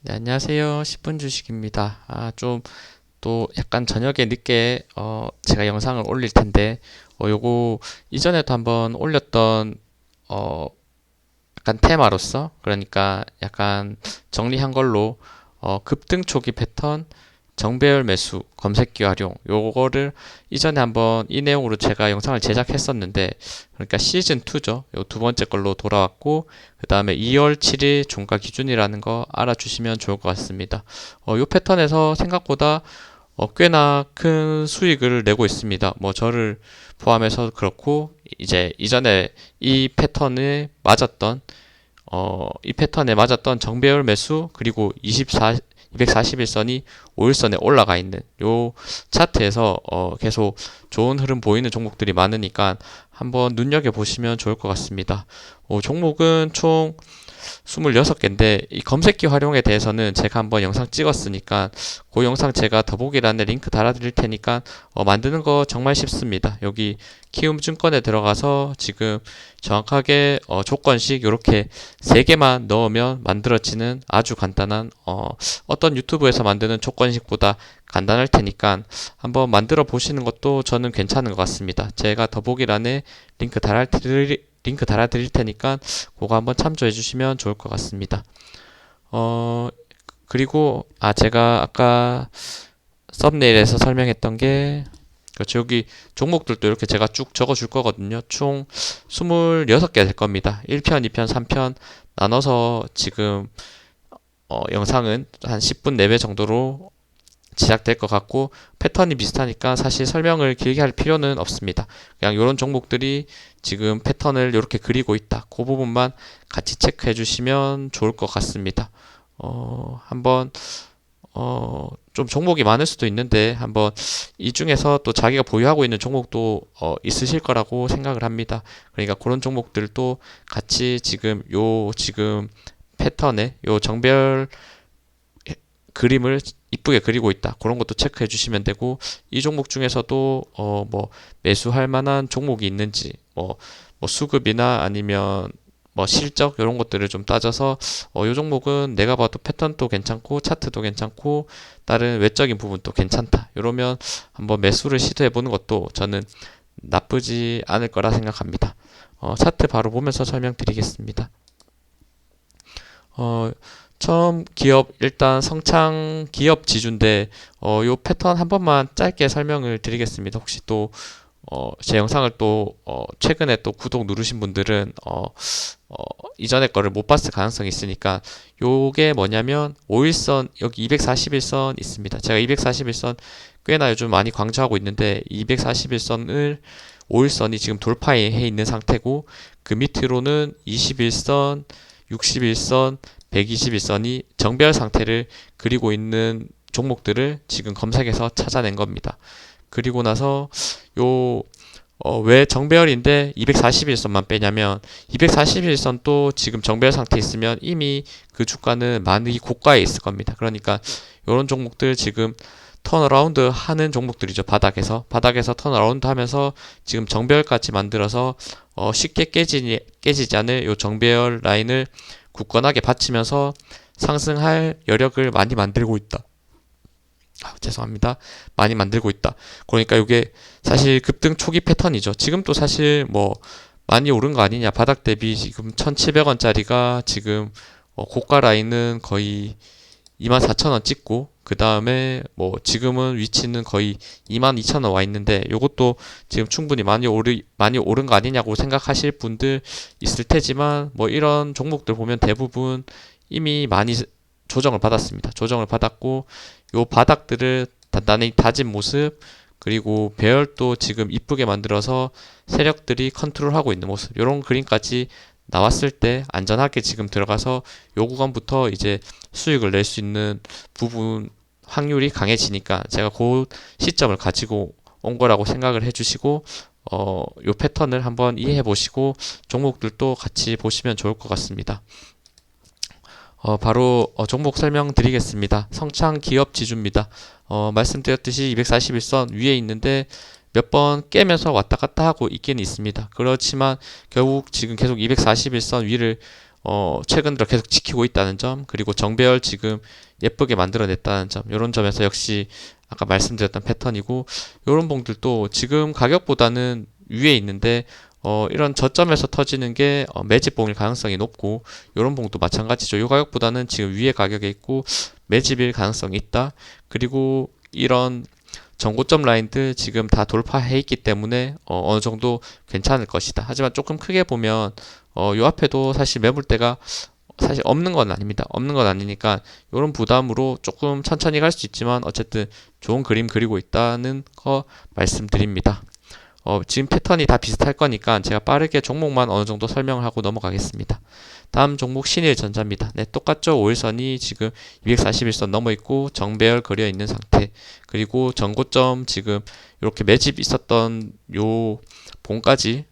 네, 안녕하세요. 10분 주식입니다. 아, 좀 또 약간 저녁에 늦게 어, 제가 영상을 올릴 텐데 어, 요거 이전에도 한번 올렸던 어, 약간 테마로서 그러니까 약간 정리한 걸로 어, 급등 초기 패턴 정배열 매수 검색기 활용 요거를 이전에 한번 이 내용으로 제가 영상을 제작했었는데 그러니까 시즌 2죠. 요 두 번째 걸로 돌아왔고 그 다음에 2월 7일 종가 기준이라는 거 알아주시면 좋을 것 같습니다. 어, 요 패턴에서 생각보다 어, 꽤나 큰 수익을 내고 있습니다. 뭐 저를 포함해서 그렇고 이제 이전에 이 패턴에 맞았던 어, 이 패턴에 맞았던 정배열 매수 그리고 24 241선이 5일선에 올라가 있는 요 차트에서 어, 계속 좋은 흐름 보이는 종목들이 많으니까 한번 눈여겨 보시면 좋을 것 같습니다. 어, 종목은 총 26개인데 이 검색기 활용에 대해서는 제가 한번 영상 찍었으니까 그 영상 제가 더보기란에 링크 달아드릴 테니까 어, 만드는 거 정말 쉽습니다. 여기 키움증권에 들어가서 지금 정확하게 어, 조건식 이렇게 세 개만 넣으면 만들어지는 아주 간단한 어, 어떤 유튜브에서 만드는 조건식보다 간단할 테니까 한번 만들어 보시는 것도 저는 괜찮은 것 같습니다. 제가 더보기란에 링크 달아드릴 링크 달아드릴 테니까 그거 한번 참조해 주시면 좋을 것 같습니다. 어, 그리고, 아, 제가 아까 썸네일에서 설명했던 게, 그렇죠. 여기 종목들도 이렇게 제가 쭉 적어 줄 거거든요. 총 26개 될 겁니다. 1편, 2편, 3편 나눠서 지금 어, 영상은 한 10분 내외 정도로 제작될 것 같고 패턴이 비슷하니까 사실 설명을 길게 할 필요는 없습니다. 그냥 이런 종목들이 지금 패턴을 이렇게 그리고 있다. 그 부분만 같이 체크해 주시면 좋을 것 같습니다. 어, 한번 어, 좀 종목이 많을 수도 있는데 한번 이 중에서 또 자기가 보유하고 있는 종목도 어, 있으실 거라고 생각을 합니다. 그러니까 그런 종목들도 같이 지금 요 지금 패턴에 요 정별 그림을 이쁘게 그리고 있다. 그런 것도 체크해 주시면 되고 이 종목 중에서도 어 뭐 매수할 만한 종목이 있는지 뭐, 뭐 수급이나 아니면 뭐 실적 이런 것들을 좀 따져서 어, 이 종목은 내가 봐도 패턴도 괜찮고 차트도 괜찮고 다른 외적인 부분도 괜찮다. 이러면 한번 매수를 시도해 보는 것도 저는 나쁘지 않을 거라 생각합니다. 어, 차트 바로 보면서 설명드리겠습니다. 어, 처음 기업 일단 성창 기업 지주인데 어, 요 패턴 한 번만 짧게 설명을 드리겠습니다. 혹시 또 어, 제 영상을 또 어, 최근에 또 구독 누르신 분들은 어, 어, 이전에 거를 못 봤을 가능성이 있으니까 요게 뭐냐면 5일선 여기 241선 있습니다. 제가 241선 꽤나 요즘 많이 강조하고 있는데 241선을 5일선이 지금 돌파해 있는 상태고 그 밑으로는 21선, 61선, 121선이 정배열 상태를 그리고 있는 종목들을 지금 검색해서 찾아낸 겁니다. 그리고 나서 요, 어, 왜 정배열인데 241선만 빼냐면 241선 또 지금 정배열 상태 있으면 이미 그 주가는 많이 고가에 있을 겁니다. 그러니까 이런 종목들 지금 턴어라운드 하는 종목들이죠. 바닥에서. 바닥에서 턴어라운드 하면서 지금 정배열까지 만들어서 어, 쉽게 깨지니, 깨지지 않을 요 정배열 라인을 굳건하게 받치면서 상승할 여력을 많이 만들고 있다. 아, 죄송합니다. 많이 만들고 있다. 그러니까 이게 사실 급등 초기 패턴이죠. 지금도 사실 뭐 많이 오른 거 아니냐. 바닥 대비 지금 1,700원짜리가 지금 어, 고가 라인은 거의 24,000원 찍고 그 다음에 뭐 지금은 위치는 거의 22,000원 와 있는데 요것도 지금 충분히 많이 오르 많이 오른 거 아니냐고 생각하실 분들 있을 테지만 뭐 이런 종목들 보면 대부분 이미 많이 조정을 받았습니다. 조정을 받았고 요 바닥들을 단단히 다진 모습 그리고 배열도 지금 이쁘게 만들어서 세력들이 컨트롤하고 있는 모습 이런 그림까지 나왔을 때 안전하게 지금 들어가서 요 구간부터 이제 수익을 낼 수 있는 부분 확률이 강해지니까 제가 그 시점을 가지고 온 거라고 생각을 해주시고 어, 요 패턴을 한번 이해해 보시고 종목들도 같이 보시면 좋을 것 같습니다. 어, 바로 어, 종목 설명드리겠습니다. 성창 기업 지주입니다. 어, 말씀드렸듯이 241선 위에 있는데 몇 번 깨면서 왔다 갔다 하고 있기는 있습니다. 그렇지만 결국 지금 계속 241선 위를 어, 최근 들어 계속 지키고 있다는 점, 그리고 정배열 지금 예쁘게 만들어냈다는 점, 이런 점에서 역시 아까 말씀드렸던 패턴이고, 이런 봉들도 지금 가격보다는 위에 있는데, 어, 이런 저점에서 터지는 게 어, 매집봉일 가능성이 높고, 이런 봉도 마찬가지죠. 이 가격보다는 지금 위에 가격에 있고, 매집일 가능성이 있다. 그리고 이런 전고점 라인들 지금 다 돌파해 있기 때문에 어, 어느 정도 괜찮을 것이다. 하지만 조금 크게 보면 어, 요 앞에도 사실 매물대가 사실 없는 건 아닙니다. 없는 건 아니니까 이런 부담으로 조금 천천히 갈 수 있지만 어쨌든 좋은 그림 그리고 있다는 거 말씀드립니다. 어, 지금 패턴이 다 비슷할 거니까 제가 빠르게 종목만 어느 정도 설명을 하고 넘어가겠습니다. 다음 종목 신일전자입니다. 네, 똑같죠. 5일선이 지금 241선 넘어 있고 정배열 그려 있는 상태. 그리고 전고점 지금 이렇게 매집 있었던 요 봉까지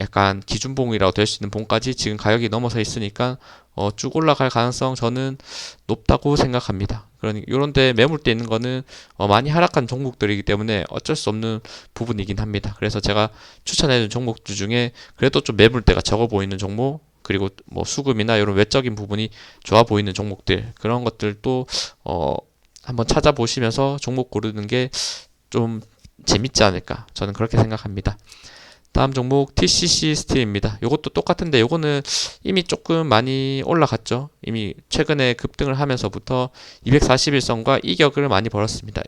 약간 기준봉이라고 될 수 있는 봉까지 지금 가격이 넘어서 있으니까 어, 쭉 올라갈 가능성 저는 높다고 생각합니다. 그러니 이런데 매물대 있는 거는 어, 많이 하락한 종목들이기 때문에 어쩔 수 없는 부분이긴 합니다. 그래서 제가 추천해준 종목들 중에 그래도 좀 매물대가 적어 보이는 종목 그리고 뭐 수급이나 이런 외적인 부분이 좋아 보이는 종목들 그런 것들도 어, 한번 찾아보시면서 종목 고르는 게 좀 재밌지 않을까 저는 그렇게 생각합니다. 다음 종목 TCC 스틸입니다. 이것도 똑같은데 이거는 이미 조금 많이 올라갔죠. 이미 최근에 급등을 하면서부터 241선과 이격을 많이 벌었습니다.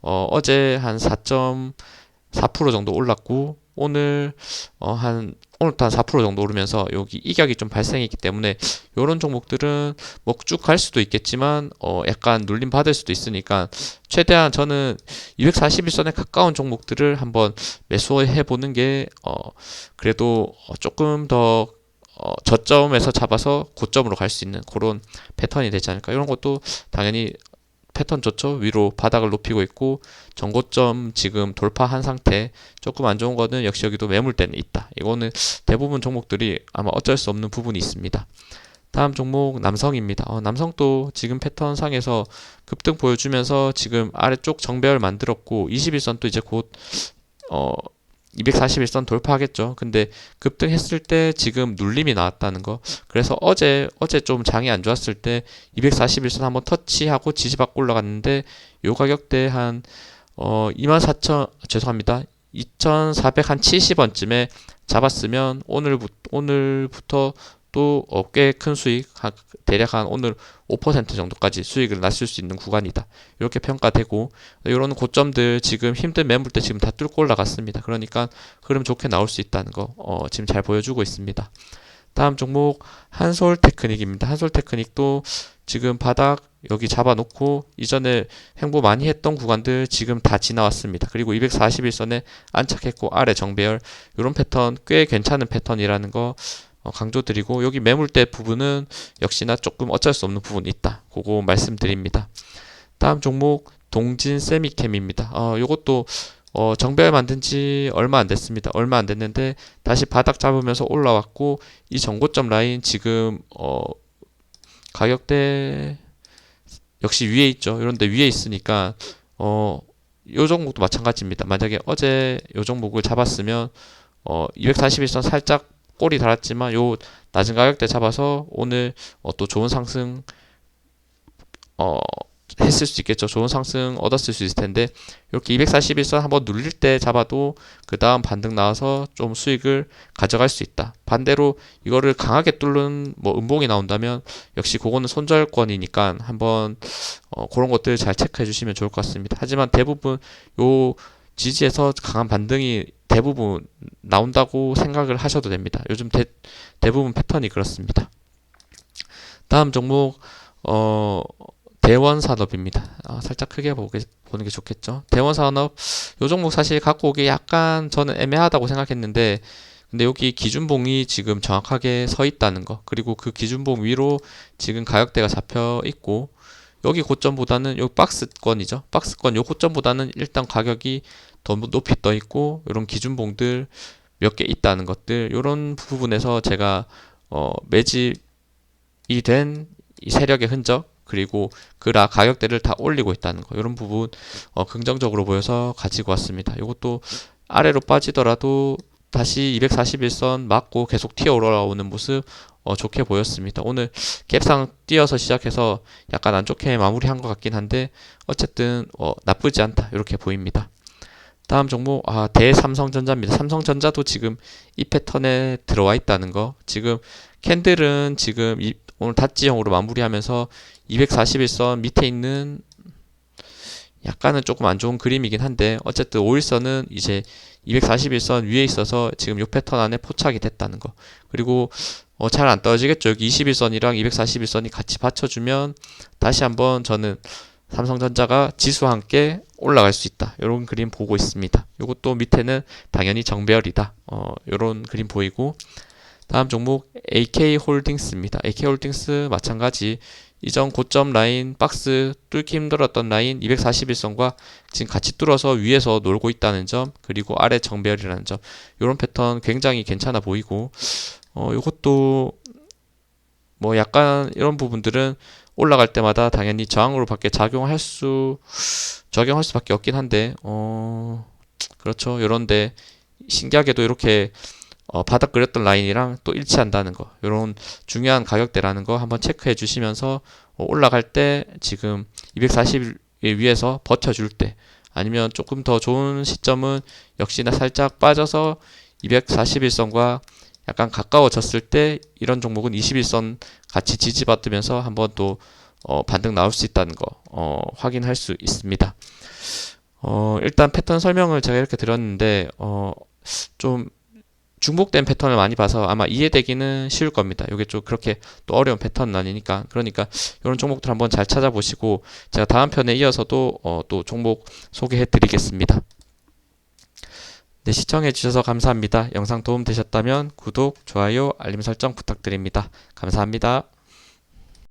어, 어제 한 4.4% 정도 올랐고 오늘 어, 한 오늘도 한 4% 정도 오르면서 여기 이격이 좀 발생했기 때문에 이런 종목들은 뭐 쭉 갈 수도 있겠지만 어 약간 눌림 받을 수도 있으니까 최대한 저는 241선에 가까운 종목들을 한번 매수해 보는 게 어 그래도 어, 조금 더 어, 저점에서 잡아서 고점으로 갈 수 있는 그런 패턴이 되지 않을까. 이런 것도 당연히 패턴 좋죠. 위로 바닥을 높이고 있고 전고점 지금 돌파한 상태. 조금 안 좋은 거는 역시 여기도 매물대는 있다. 이거는 대부분 종목들이 아마 어쩔 수 없는 부분이 있습니다. 다음 종목 남성입니다. 어, 남성도 지금 패턴 상에서 급등 보여주면서 지금 아래쪽 정배열 만들었고 21선도 이제 곧 어, 241선 돌파하겠죠. 근데 급등했을 때 지금 눌림이 나왔다는 거. 그래서 어제 어제 좀 장이 안 좋았을 때 241선 한번 터치하고 지지받고 올라갔는데 요 가격대 한 어, 24,000 죄송합니다. 2,400한 70원쯤에 잡았으면 오늘부터 오늘부터 또꽤큰 어, 수익 대략 한 오늘 5% 정도까지 수익을 났을 수 있는 구간이다. 이렇게 평가되고 이런 고점들 지금 힘든 매물대 지금 다 뚫고 올라갔습니다. 그러니까 흐름 좋게 나올 수 있다는 거 어, 지금 잘 보여주고 있습니다. 다음 종목 한솔 테크닉입니다. 한솔 테크닉도 지금 바닥 여기 잡아놓고 이전에 행보 많이 했던 구간들 지금 다 지나왔습니다. 그리고 241선에 안착했고 아래 정배열 이런 패턴 꽤 괜찮은 패턴이라는 거 어, 강조드리고 여기 매물대 부분은 역시나 조금 어쩔 수 없는 부분이 있다. 그거 말씀드립니다. 다음 종목 동진 세미캠입니다. 어, 요것도 어, 정배열 만든 지 얼마 안 됐습니다. 얼마 안 됐는데 다시 바닥 잡으면서 올라왔고 이 정고점 라인 지금 어, 가격대 역시 위에 있죠. 이런데 위에 있으니까 어, 요 종목도 마찬가지입니다. 만약에 어제 요 종목을 잡았으면 어, 241선 살짝 꼬리 달았지만 요 낮은 가격대 잡아서 오늘 어, 또 좋은 상승 어 했을 수 있겠죠. 좋은 상승 얻었을 수 있을 텐데 이렇게 241선 한번 눌릴 때 잡아도 그 다음 반등 나와서 좀 수익을 가져갈 수 있다. 반대로 이거를 강하게 뚫는 뭐 음봉이 나온다면 역시 그거는 손절권이니까 한번 어, 그런 것들 잘 체크해 주시면 좋을 것 같습니다. 하지만 대부분 요 지지에서 강한 반등이 대부분 나온다고 생각을 하셔도 됩니다. 요즘 대, 대부분 패턴이 그렇습니다. 다음 종목 어, 대원산업입니다. 아, 살짝 크게 보게, 보는 게 좋겠죠. 대원산업 요 종목 사실 갖고 오기 약간 저는 애매하다고 생각했는데 근데 여기 기준봉이 지금 정확하게 서 있다는 거 그리고 그 기준봉 위로 지금 가격대가 잡혀 있고 여기 고점보다는 여기 박스권이죠. 박스권 요 고점보다는 일단 가격이 더 높이 떠 있고 이런 기준봉들 몇 개 있다는 것들 이런 부분에서 제가 어, 매집이 된 이 세력의 흔적 그리고 그라 가격대를 다 올리고 있다는 거 이런 부분 어, 긍정적으로 보여서 가지고 왔습니다. 이것도 아래로 빠지더라도 다시 241선 맞고 계속 튀어 올라오는 모습 어, 좋게 보였습니다. 오늘 갭상 뛰어서 시작해서 약간 안 좋게 마무리한 것 같긴 한데 어쨌든 어, 나쁘지 않다 이렇게 보입니다. 다음 종목 아 대삼성전자입니다. 삼성전자도 지금 이 패턴에 들어와 있다는 거. 지금 캔들은 지금 이, 오늘 닷지형으로 마무리하면서 241선 밑에 있는 약간은 조금 안 좋은 그림이긴 한데 어쨌든 5일선은 이제 241선 위에 있어서 지금 요 패턴 안에 포착이 됐다는 거. 그리고 어, 잘 안 떨어지겠죠. 여기 21선이랑 241선이 같이 받쳐주면 다시 한번 저는 삼성전자가 지수와 함께 올라갈 수 있다. 이런 그림 보고 있습니다. 요것도 밑에는 당연히 정배열이다. 어, 요런 그림 보이고 다음 종목 AK홀딩스입니다. AK홀딩스 마찬가지 이전 고점 라인 박스 뚫기 힘들었던 라인 241선과 지금 같이 뚫어서 위에서 놀고 있다는 점 그리고 아래 정배열이라는 점 이런 패턴 굉장히 괜찮아 보이고 어 요것도 뭐 약간 이런 부분들은 올라갈 때마다 당연히 저항으로 밖에 작용할 수 적용할 수밖에 없긴 한데 어 그렇죠. 요런데 신기하게도 이렇게 어, 바닥 그렸던 라인이랑 또 일치한다는 거 이런 중요한 가격대라는 거 한번 체크해 주시면서 어, 올라갈 때 지금 240일 위에서 버텨줄 때 아니면 조금 더 좋은 시점은 역시나 살짝 빠져서 241선과 약간 가까워졌을 때 이런 종목은 21선 같이 지지받으면서 한번 또 어, 반등 나올 수 있다는 거 어, 확인할 수 있습니다. 어, 일단 패턴 설명을 제가 이렇게 드렸는데 어, 좀 중복된 패턴을 많이 봐서 아마 이해되기는 쉬울 겁니다. 이게 좀 그렇게 또 어려운 패턴은 아니니까 그러니까 이런 종목들 한번 잘 찾아보시고 제가 다음 편에 이어서도 어, 또 종목 소개해 드리겠습니다. 네, 시청해 주셔서 감사합니다. 영상 도움 되셨다면 구독, 좋아요, 알림 설정 부탁드립니다. 감사합니다.